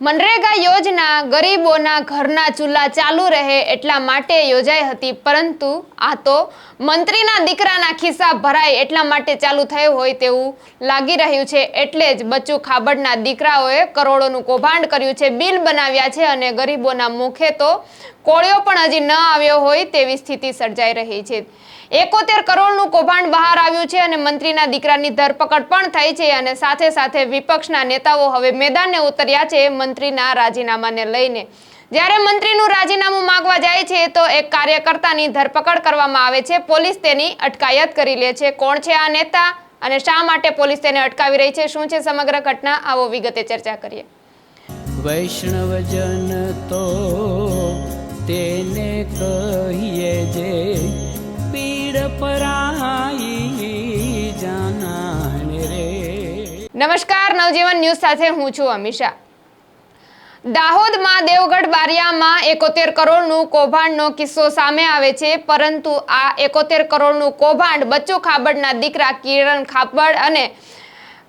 મનરેગા યોજના ગરીબોના ઘરના ચૂલા ચાલુ રહે એટલા માટે યોજાઈ હતી, પરંતુ આ તો મંત્રીના દીકરાના ખિસ્સા ભરાય એટલા માટે ચાલુ થયું હોય તેવું લાગી રહ્યું છે. એટલે જ બચ્ચુ ખાબડના દીકરાઓએ કરોડોનું કૌભાંડ કર્યું છે. બિલ બનાવ્યા છે અને ગરીબોના મુખે તો કોળિયો પણ હજી ન આવ્યો હોય તેવી સ્થિતિ સર્જાઈ રહી છે. એકોતેર કરોડનું કૌભાંડ બહાર આવ્યું છે અને મંત્રીના દીકરાની ધરપકડ પણ થઈ છે અને સાથે સાથે વિપક્ષના નેતાઓ હવે મેદાને ઉતર્યા છે મંત્રીના રાજીનામાને લઈને. જ્યારે મંત્રીનું રાજીનામું માંગવા જાય છે તો એક કાર્યકર્તાની ધરપકડ કરવામાં આવે છે. પોલીસ તેની અટકાયત કરી લે છે. કોણ છે આ નેતા અને શા માટે પોલીસ તેને અટકાવી રહી છે? શું છે સમગ્ર ઘટના? આવો વિગતે ચર્ચા કરીએ. વૈષ્ણવજન તો કહીએ જે પીડ પરાઈ જાનાને રે. નમસ્કાર, નવજીવન ન્યૂઝ સાથે હું છું અમિશા દાહોદમાં દેવગઢ બારિયામાં એકોતેર કરોડનું કૌભાંડનો કિસ્સો સામે આવે છે, પરંતુ આ એકોતેર કરોડનું કૌભાંડ બચ્ચુ ખાબડના દીકરા કિરણ ખાબડ અને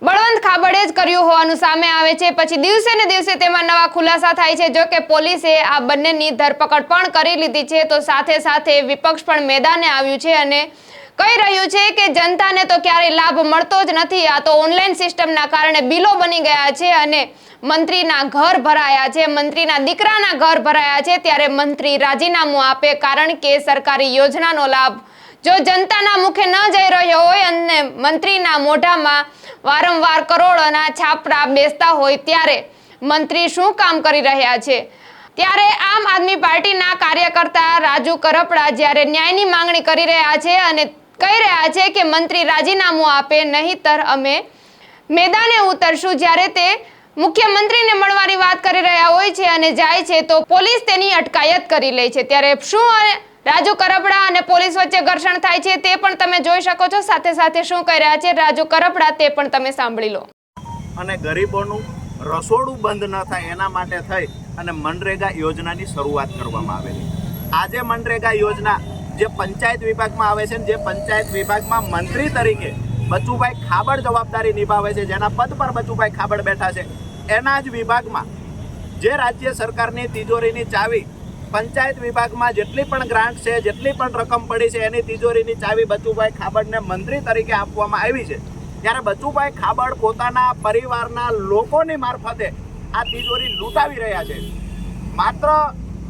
બળવંત ખાબડે જ કર્યું હોવાનું સામે આવે છે. પછી દિવસે ને દિવસે તેમાં નવા ખુલાસા થાય છે. જો કે પોલીસે આ બંનેની ધરપકડ પણ કરી લીધી છે. તો સાથે સાથે વિપક્ષ પણ મેદાને આવ્યું છે અને કહી રહ્યું છે કે જનતાને તો ક્યારેય લાભ મળતો જ નથી. આ તો ઓનલાઈન સિસ્ટમના કારણે બિલો બની ગયા છે અને મંત્રીના ઘર ભરાયા છે. મંત્રીના દીકરાના ઘર ભરાયા છે. ત્યારે મંત્રી રાજીનામું આપે કારણ કે સરકારી યોજનાનો લાભ જો જનતાના મુખે ન જઈ રહ્યો હોય અને મંત્રીના મોઢામાં વારંવાર કરોડોના છાપરા બેસતા હોય ત્યારે મંત્રી શું કામ કરી રહ્યા છે? ત્યારે આમ આદમી પાર્ટીના કાર્યકર્તા રાજુ કરપડા જ્યારે ન્યાયની માંગણી કરી રહ્યા છે અને કહી રહ્યા છે કે મંત્રી રાજીનામું આપે, નહીતર અમે મેદાને ઉતરશું. જ્યારે તે મુખ્યમંત્રીને મળવાની વાત કરી રહ્યા હોય છે અને જાય છે, તો પોલીસ તેની અટકાયત કરી લે છે. ત્યારે શું રાજુ કરપડા અને પોલીસ વચ્ચે ઘર્ષણ થાય છે તે પણ તમે જોઈ શકો છો. સાથે સાથે શું કહી રહ્યા છે રાજુ કરપડા તે પણ તમે સાંભળી લો. અને ગરીબોનું રસોડું બંધ ન થાય એના માટે થઈ અને મનરેગા યોજનાની શરૂઆત કરવામાં આવેલી. આજે મનરેગા યોજના જે પંચાયત વિભાગમાં આવે છે જે પંચાયત વિભાગમાં મંત્રી તરીકે બચુભાઈ ખાબડ જવાબદારી નિભાવે છે, જેના પદ પર બચુભાઈ ખાબડ બેઠા છે. એના જ વિભાગમાં જે રાજ્ય સરકારની તિજોરીની ચાવી પંચાયત વિભાગમાં જેટલી પણ ગ્રાન્ટ છે, જેટલી પણ રકમ પડી છે, એની તિજોરીની ચાવી બચુભાઈ ખાબડને મંત્રી તરીકે આપવામાં આવી છે. ત્યારે બચુભાઈ ખાબડ પોતાના પરિવારના લોકોની મારફતે આ તિજોરી લૂંટાવી રહ્યા છે. માત્ર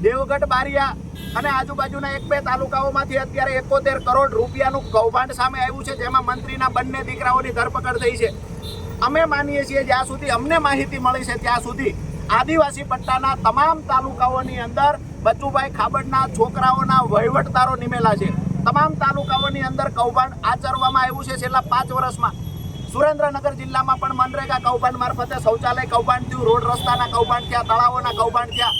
દેવગઢ, બારિયા અને આજુબાજુના એક બે તાલુકાઓમાંથી અત્યારે એકોતેર કરોડ રૂપિયાનું કૌભાંડ સામે આવ્યું છે, જેમાં મંત્રીના બંને દીકરાઓની ધરપકડ થઈ છે. અમે માનીએ છીએ જ્યાં સુધી અમને માહિતી મળી છે, ત્યાં સુધી આદિવાસી પટ્ટાના તમામ તાલુકાઓની અંદર બચુભાઈ ખાબડના છોકરાઓના વહીવટદારો નિમેલા છે. તમામ તાલુકાઓની અંદર કૌભાંડ આચરવામાં આવ્યું છે, છેલ્લા પાંચ વર્ષમાં. સુરેન્દ્રનગર જિલ્લામાં પણ મનરેગા કૌભાંડ મારફતે શૌચાલય કૌભાંડ થયું, રોડ રસ્તાના કૌભાંડ થયા, તળાવોના કૌભાંડ થયા.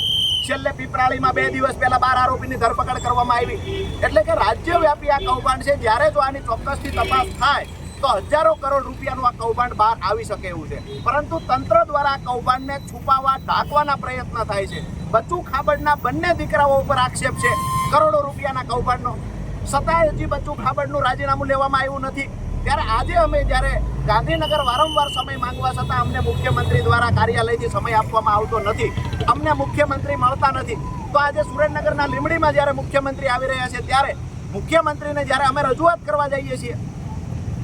છેલ્લે પીપરાળીમાં બે દિવસ પહેલા બાર આરોપીની ધરપકડ કરવામાં આવી. એટલે કે રાજ્યવ્યાપી આ કૌભાંડ છે. જ્યારે જો આની ચોક્કસથી તપાસ થાય, તો હજારો કરોડ રૂપિયાનું આ કૌભાંડ બહાર આવી શકે એવું છે. પરંતુ તંત્ર દ્વારા આ કૌભાંડને છુપાવવા, ઢાંકવાના પ્રયત્ન થાય છે. બચ્ચુ ખાબડના બંને દીકરાઓ ઉપર આક્ષેપ છે. કરોડો રૂપિયાના કૌભાંડનો. છતાંય હજી બચ્ચુ ખાબડનું રાજીનામું લેવામાં આવ્યું નથી. ત્યારે આજે અમે જ્યારે ગાંધીનગર વારંવાર સમય માંગવા છતાં અમને મુખ્યમંત્રી દ્વારા કાર્યાલયથી સમય આપવામાં આવતો નથી. અમને મુખ્યમંત્રી મળતા નથી. તો આજે સુરેન્દ્રનગરના લીમડીમાં જ્યારે મુખ્યમંત્રી આવી રહ્યા છે ત્યારે મુખ્યમંત્રીને જ્યારે અમે રજૂઆત કરવા જઈએ છીએ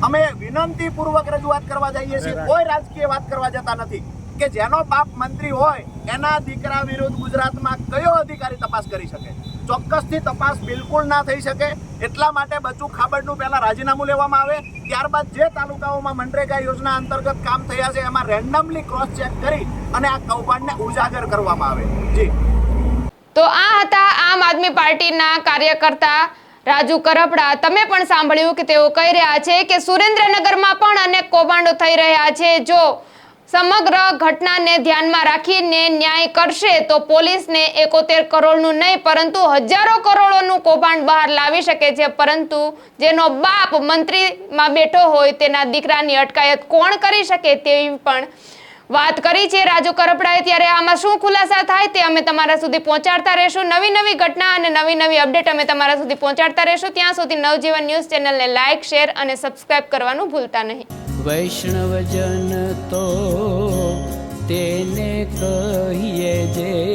અમે વિનંતીપૂર્વક રજૂઆત કરવા જઈએ છીએ કોઈ રાજકીય વાત કરવા જતા નથી કે જેનો બાપ મંત્રી હોય એના દીકરા વિરુદ્ધ ગુજરાતમાં કયો અધિકારી તપાસ કરી શકે? ચોક્કસથી તપાસ બિલકુલ ના થઈ શકે. એટલા માટે બચુ ખાબડનું પહેલા રાજીનામું લેવામાં આવે. ત્યારબાદ જે તાલુકાઓમાં મનરેગા યોજના અંતર્ગત કામ થયા છે, એમાં રેન્ડમલી ક્રોસ ચેક કરી અને આ કૌભાંડને ઉજાગર કરવામાં આવે. જી. તો આ હતા આમ આદમી પાર્ટીના કાર્યકર્તા રાજુ કરપડા. તમે પણ સાંભળ્યું કે તેઓ કહી રહ્યા છે કે સુરેન્દ્રનગરમાં પણ અનેક કૌભાંડો થઈ રહ્યા છે. જો સમગ્ર ઘટનાને ધ્યાનમાં રાખીને ન્યાય કરશે તો પોલીસને એકોતેર કરોડનું નહીં, પરંતુ હજારો કરોડોનું કૌભાંડ બહાર લાવી શકે છે. પરંતુ જેનો બાપ મંત્રીમાં બેઠો હોય, તેના દીકરાની અટકાયત કોણ કરી શકે તેવી પણ વાત કરી છે રાજુ કરપડાએ. ત્યારે આમાં શું ખુલાસા થાય તે અમે તમારા સુધી પહોંચાડતા રહેશું. નવી નવી ઘટના અને નવી નવી અપડેટ અમે તમારા સુધી પહોંચાડતા રહેશું. ત્યાં સુધી નવજીવન ન્યૂઝ ચેનલને લાઇક શેર અને સબસ્ક્રાઇબ કરવાનું ભૂલતા નહીં. વૈષ્ણવજન તો તેને કહીએ જે